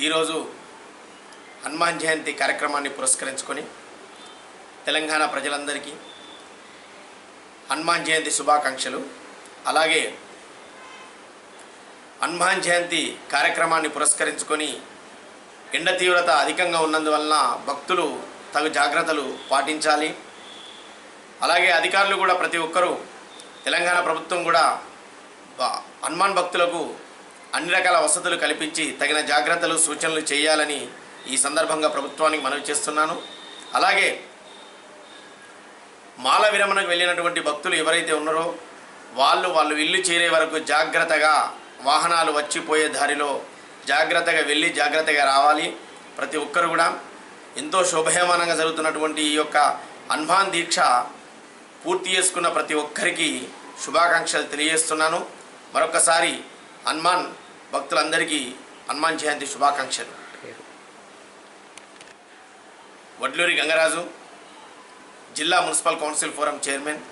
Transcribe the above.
ఈరోజు హనుమాన్ జయంతి కార్యక్రమాన్ని పురస్కరించుకొని తెలంగాణ ప్రజలందరికీ హనుమాన్ జయంతి శుభాకాంక్షలు. అలాగే హనుమాన్ జయంతి కార్యక్రమాన్ని పురస్కరించుకొని ఎండ తీవ్రత అధికంగా ఉన్నందువలన భక్తులు తగు జాగ్రత్తలు పాటించాలి. అలాగే అధికారులు కూడా ప్రతి ఒక్కరూ తెలంగాణ ప్రభుత్వం కూడా హనుమాన్ భక్తులకు అన్ని రకాల వసతులు కల్పించి తగిన జాగ్రత్తలు సూచనలు చేయాలని ఈ సందర్భంగా ప్రభుత్వానికి మనవి చేస్తున్నాను. అలాగే మాల విరమణకు వెళ్ళినటువంటి భక్తులు ఎవరైతే ఉన్నారో వాళ్ళు వాళ్ళు ఇల్లు చేరే వరకు జాగ్రత్తగా వాహనాలు వచ్చిపోయే దారిలో జాగ్రత్తగా వెళ్ళి జాగ్రత్తగా రావాలి. ప్రతి ఒక్కరు కూడా ఎంతో శోభయమానంగా జరుగుతున్నటువంటి ఈ యొక్క హనుమాన్ దీక్ష పూర్తి చేసుకున్న ప్రతి ఒక్కరికి శుభాకాంక్షలు తెలియజేస్తున్నాను. మరొకసారి హనుమాన్ భక్తులందరికీ హనుమాన్ జయంతి శుభాకాంక్షలు. వడ్లూరి గంగరాజు జిల్లా మున్సిపల్ కౌన్సిల్ ఫోరం చైర్మన్